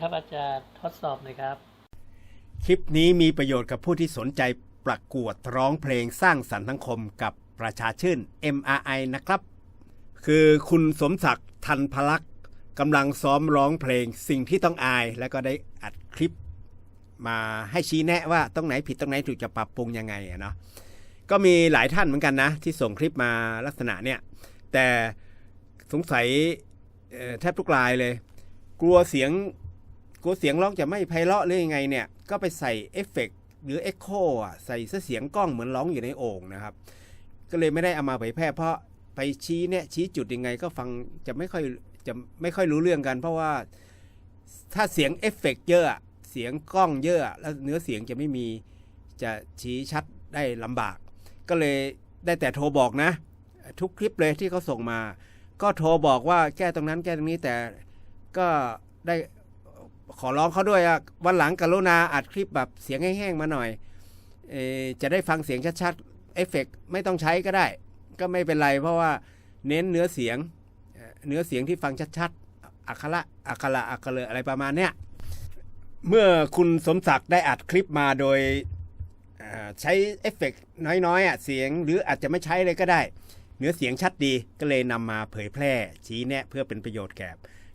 ครับอาจารย์ทดสอบหน่อยครับ คลิปนี้มีประโยชน์กับผู้ที่สนใจประกวดร้องเพลงสร้างสรรค์สังคมกับประชาชื่น MRI นะครับ คือคุณสมศักดิ์ทันพลักษ์กำลังซ้อมร้องเพลงสิ่งที่ต้องอาย แล้วก็ได้อัดคลิป มาให้ชี้แนะว่าตรงไหนผิดตรงไหนถูกจะปรับปรุงยังไงเนาะก็มีหลายท่านเหมือนกันนะ ที่ส่งคลิปมาลักษณะเนี่ย แต่สงสัยแทบทุกรายเลย กลัวเสียง กลัวเสียงร้องจะไม่ไพเราะหรือยังไงเนี่ย ก็ไปใส่เอฟเฟกต์หรือเอ็กโคอะใส่เสียงกล้องเหมือนร้องอยู่ในโอ่งนะครับ ก็เลยไม่ได้เอามาเผยแพร่เพราะไปชี้เนี่ยชี้จุดยังไงก็ฟังจะไม่ค่อยจะไม่ค่อยรู้เรื่องกัน เพราะว่าถ้าเสียงเอฟเฟกต์เยอะเสียงกล้องเยอะอะแล้วเนื้อเสียงจะไม่มีจะชี้ชัดได้ลำบาก ก็เลยได้แต่โทรบอกนะ ทุกคลิปเลยที่เขาส่งมา ก็โทรบอกว่าแก้ตรงนั้นแก้ตรงนี้แต่ก็ได้ ขอร้องเขาด้วยอะวันหลังกรุณาอัดคลิปแบบเสียงแห้งๆมาหน่อยเอจะได้ฟังเสียงชัดๆเอฟเฟกต์ไม่ต้องใช้ก็ได้ ก็ไม่เป็นไรเพราะว่าเน้นเนื้อเสียงเนื้อเสียงที่ฟังชัดๆอักขระอักขระอักขระอะไรประมาณเนี้ยเมื่อคุณสมศักดิ์ได้อัดคลิปมาโดยใช้เอฟเฟกต์น้อยๆอะเสียงหรืออาจจะไม่ใช้เลยก็ได้ เนื้อเสียงชัดดีก็เลยนำมาเผยแพร่ชี้แนะเพื่อเป็นประโยชน์แก่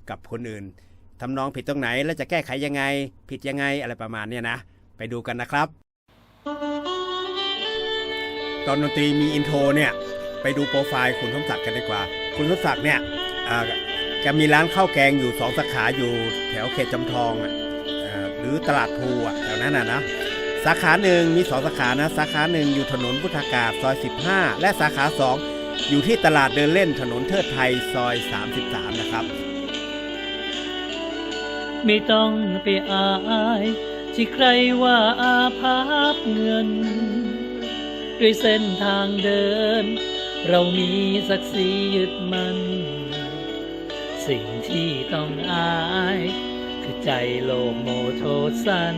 กับคนอื่น ทำนองผิดตรงไหนแล้วจะแก้ไขยังไง ผิดยังไงอะไรประมาณเนี้ยนะ ไปดูกันนะครับ ตอนดนตรีมีอินโทรเนี่ยไปดูโปรไฟล์คุณสมศักดิ์กันดีกว่า คุณสมศักดิ์เนี่ยแกมีร้านข้าวแกงอยู่สองสาขาอยู่แถวเขตจำทองอะหรือตลาดภูอะแถวนั้นน่ะนะสาขาหนึ่งมีสองสาขานะสาขาหนึ่งอยู่ถนนพุทธากาศซอย 15 และสาขาสองอยู่ที่ตลาดเดินเล่นถนนเทิดไทยซอย 33 นะครับ ไม่ต้องไปอาย ที่ใครว่าอาภัพเงิน ด้วยเส้นทางเดิน เรามีศักดิ์ศรียึดมัน สิ่งที่ต้องอาย คือใจโลโมโทสัน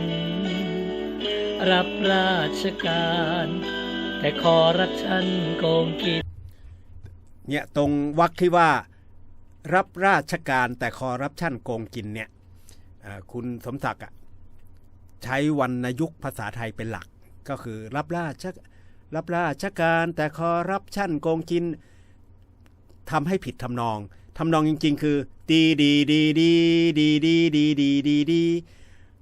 รับราชการ แต่คอรับชันโกงกินเนี่ยตรงวรรคที่ว่ารับราชการแต่คอรับชั่นโกงกินเนี่ย คุณสมศักดิ์ใช้วรรณยุกต์ภาษาไทยเป็นหลัก ก็คือรับราชรับราชการแต่คอรับชั่นโกงกินทำให้ผิดทำนองทำนองจริง ๆ คือ ดีดีดีดีดีดีดีดีดีดี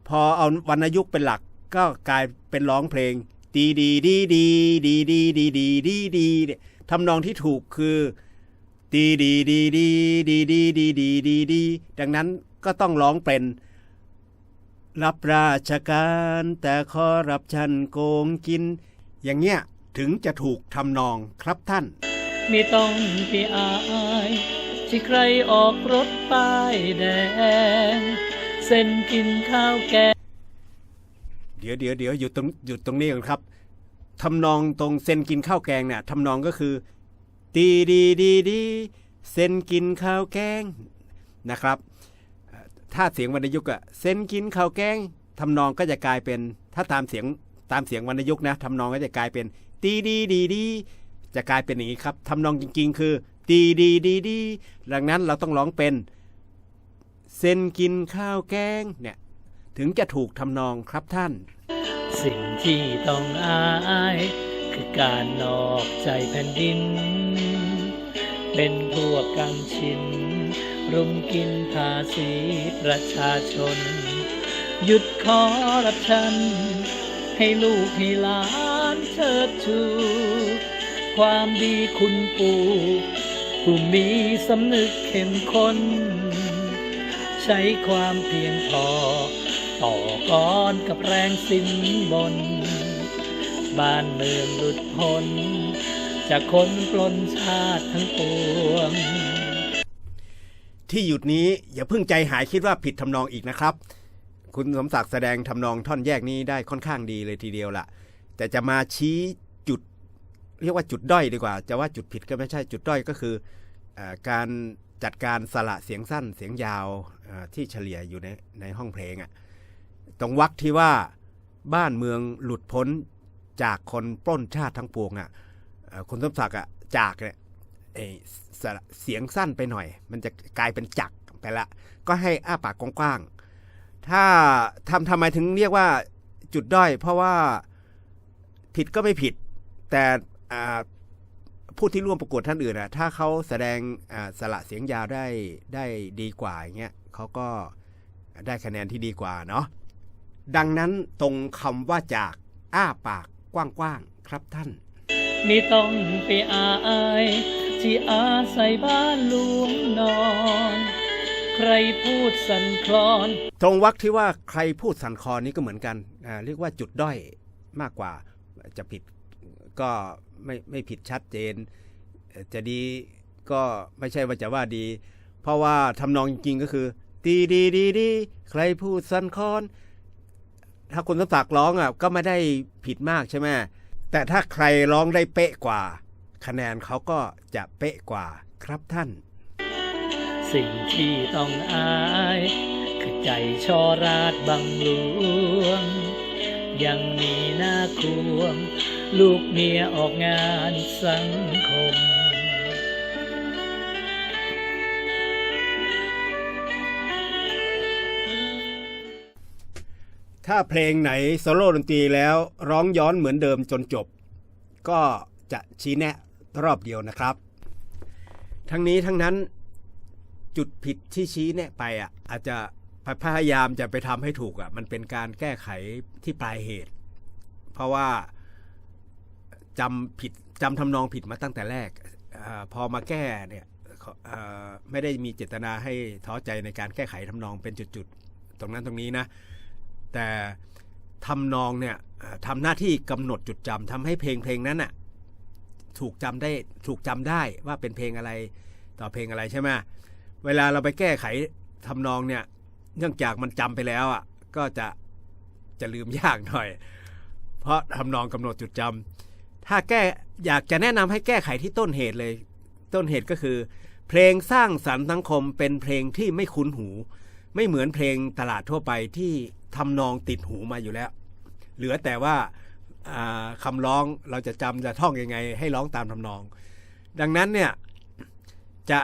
พอเอาวรรณยุกต์เป็นหลักก็กลายเป็นร้องเพลง ดีดีดีดีดีดีดีดีดีดีทำนองที่ถูกคือดีดีดีดีดีดีดีดีดีดีดังนั้น ก็ต้องร้องเป็น รับราชการแต่ขอรับชันโกงกิน อย่างเงี้ยถึงจะถูกทำนองครับท่าน ไม่ต้องไปอายที่ใครออกรถป้ายแดง เส้นกินข้าวแกงเดี๋ยวเดี๋ยวเดี๋ยวหยุดตรงหยุดตรงนี้ก่อนครับทำนองตรงเส้นกินข้าวแกงเนี่ยทำนองก็คือดีดีดีดีเส้นกินข้าวแกงนะครับเอ่อ ถ้าเสียงวรรณยุกต์อะเส้นกินข้าวแกงทำนองก็จะกลายเป็น ถ้าตามเสียงตามเสียงวรรณยุกต์นะทำนองก็จะกลายเป็นดีดีดีดีจะกลายเป็นอย่างนี้ครับทำนองจริง ๆ คือดีดีดีดีดังนั้นเราต้องร้องเป็นเส้นกินข้าวแกงเนี่ยถึงจะถูกทำนองครับท่าน สิ่งที่ต้องอาย คือการนอกใจแผ่นดิน เป็นพวกกังชิน รุมกินภาษีประชาชน หยุดคอรับชัน ให้ลูกให้หลานเชิดชู ความดีคุณปู่ผู้มีสำนึกเข้มข้น ใช้ความเพียงพอ ต่อกรกับแรงสินบน บ้านเมืองหลุดพ้นจากคนปล้นชาติทั้งปวง ที่หยุดนี้อย่าเพิ่งใจหายคิดว่าผิดทำนองอีกนะครับ คุณสมศักดิ์แสดงทำนองท่อนแยกนี้ได้ค่อนข้างดีเลยทีเดียวล่ะ แต่จะมาชี้จุด เรียกว่าจุดด้อยดีกว่า จะว่าจุดผิดก็ไม่ใช่จุดด้อยก็คืออการจัดการสละเสียงสั้นเสียงยาวที่เฉลี่ยอยู่ในในห้องเพลงอะ่ะตรงวักที่ว่าบ้านเมืองหลุดพ้นจากคนปล้นชาติทั้งปวงอะ่ะคุณสมศักดิ์อะจากเนี่ย เสียงสั้นไปหน่อย มันจะกลายเป็นจักไปละก็ให้อ้าปากกว้างๆถ้าทำทำไมถึงเรียกว่าจุดด้อย เพราะว่าผิดก็ไม่ผิด แต่ผู้ที่ร่วมประกวดท่านอื่นนะถ้าเขาแสดงสละเสียงยาวได้ได้ดีกว่าอย่างเงี้ยเขาก็ได้คะแนนที่ดีกว่าเนาะดังนั้นตรงคำว่าจากอ้าปากกว้างๆครับท่านม่ต้องไปอาย สิอาศัยบ้านลุงนอน ใครพูดสันคลอนตรงวักที่ว่าใครพูดสันคลอนนี้ก็เหมือนกันอ่เรียกว่าจุดด้อยมากกว่าจะผิดก็ไม่ไม่ผิดชัดเจน จะดีก็ไม่ใช่ว่าจะว่าดี เพราะว่าทำนองจริงก็คือตีดีดีดีใครพูดสันคอนถ้าคุณสมศักดิ์ร้องอะก็ไม่ได้ผิดมากใช่ไหมแต่ถ้าใครร้องได้เป๊ะกว่า คะแนนเขาก็จะเป๊ะกว่าครับท่าน สิ่งที่ต้องอาย คือใจชอราดบังหลวง ยังมีหน้าควง ลูกเมียออกงานสังคมถ้าเพลงไหนโซโล่ดนตรีแล้วร้องย้อนเหมือนเดิมจนจบ ก็จะชี้แนะ รอบเดียวนะครับ ทั้งนี้ทั้งนั้นจุดผิดที่ชี้เนี่ยไปอะอาจจะพยายามจะไปทำให้ถูกอะมันเป็นการแก้ไขที่ปลายเหตุ เพราะว่าจำผิดจำทำนองผิดมาตั้งแต่แรกอพอมาแก้เนี่ยไม่ได้มีเจตนาให้ท้อใจในการแก้ไขทำนองเป็นจุดๆ ตรงนั้นตรงนี้นะ แต่ทำนองเนี่ยทำหน้าที่กำหนดจุดจำทำให้เพลงเพลงนั้นอะ ถูกจำได้ถูกจำได้ว่าเป็นเพลงอะไรต่อเพลงอะไรใช่ไหมเวลาเราไปแก้ไขทำนองเนี่ย เนื่องจากมันจำไปแล้วอะก็จะจะลืมยากหน่อย เพราะทำนองกำหนดจุดจำ ถ้าแก้อยากจะแนะนำให้แก้ไขที่ต้นเหตุเลย ต้นเหตุก็คือ เพลงสร้างสรรค์สังคมเป็นเพลงที่ไม่คุ้นหู ไม่เหมือนเพลงตลาดทั่วไปที่ทำนองติดหูมาอยู่แล้ว เหลือแต่ว่า คำร้องเราจะจำจะท่องยังไง ให้ร้องตามทำนอง ดังนั้นเนี่ยจะ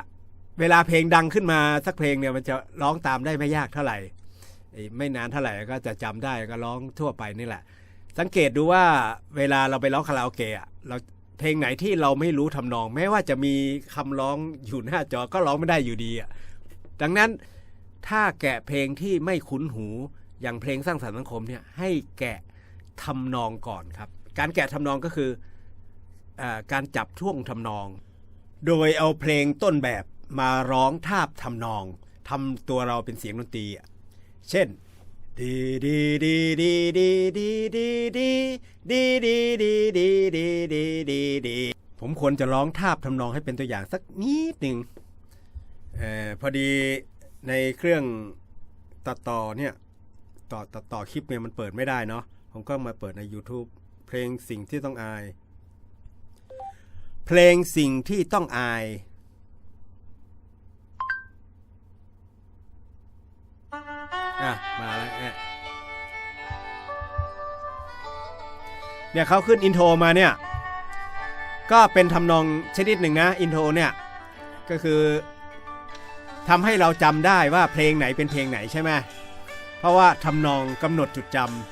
เวลาเพลงดังขึ้นมาสักเพลงเนี่ยมันจะร้องตามได้ไม่ยากเท่าไหร่ไม่นานเท่าไหร่ก็จะจำได้ก็ร้องทั่วไปนี่แหละ สังเกตดูว่าเวลาเราไปร้องคาราโอเกะเราเพลงไหนที่เราไม่รู้ทำนอง แม้ว่าจะมีคำร้องอยู่หน้าจอก็ร้องไม่ได้อยู่ดีอะดังนั้นถ้าแกะเพลงที่ไม่คุ้นหูอย่างเพลงสร้างสรรค์สังคมเนี่ยให้แกะ ทำนองก่อนครับ การแกะทำนองก็คืออการจับท่วงทำนอง โดยเอาเพลงต้นแบบมาร้องทาบทำนองทำตัวเราเป็นเสียงดนตรี เช่นดีดีดีดีดีดีดีดีดีดีดีดีดีดีดีดีผมควรจะร้องทาบทำนองให้เป็นตัวอย่างสักนิดหนึ่งพอดีในเครื่องตัดต่อเนี่ย ต่อตัดต่อคลิปเนี่ยมันเปิดไม่ได้เนาะ ผมก็มาเปิดใน YouTube เพลงสิ่งที่ต้องอาย เพลงสิ่งที่ต้องอาย อะ มาแล้วเนี่ยเขาขึ้นอินโทรมาเนี่ย ก็เป็นทำนองชนิดหนึ่งนะ อินโทรเนี่ย ก็คือทำให้เราจำได้ว่าเพลงไหนเป็นเพลงไหนใช่ไหมเพราะว่าทำนองกำหนดจุดจำ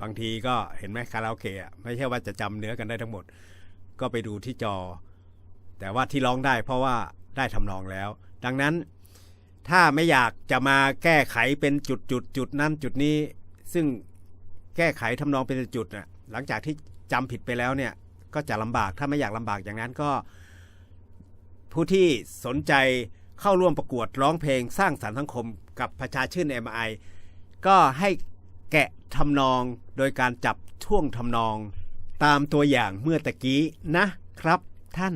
บางทีก็เห็นไหมคาราโอเกะไม่ใช่ว่าจะจำเนื้อกันได้ทั้งหมด ก็ไปดูที่จอ แต่ว่าที่ร้องได้เพราะว่าได้ทำนองแล้ว ดังนั้นถ้าไม่อยากจะมาแก้ไขเป็นจุดจุดจุดนั้นจุดนี้ ซึ่งแก้ไขทำนองเป็นจุดน่ะหลังจากที่จำผิดไปแล้วเนี่ยก็จะลำบากถ้าไม่อยากลำบากอย่างนั้นก็ ผู้ที่สนใจเข้าร่วมประกวดร้องเพลงสร้างสรรค์สังคมกับประชาชื่น MI ก็ให้ แกะทำนองโดยการจับช่วงทำนอง ตามตัวอย่างเมื่อตะกี้นะครับท่าน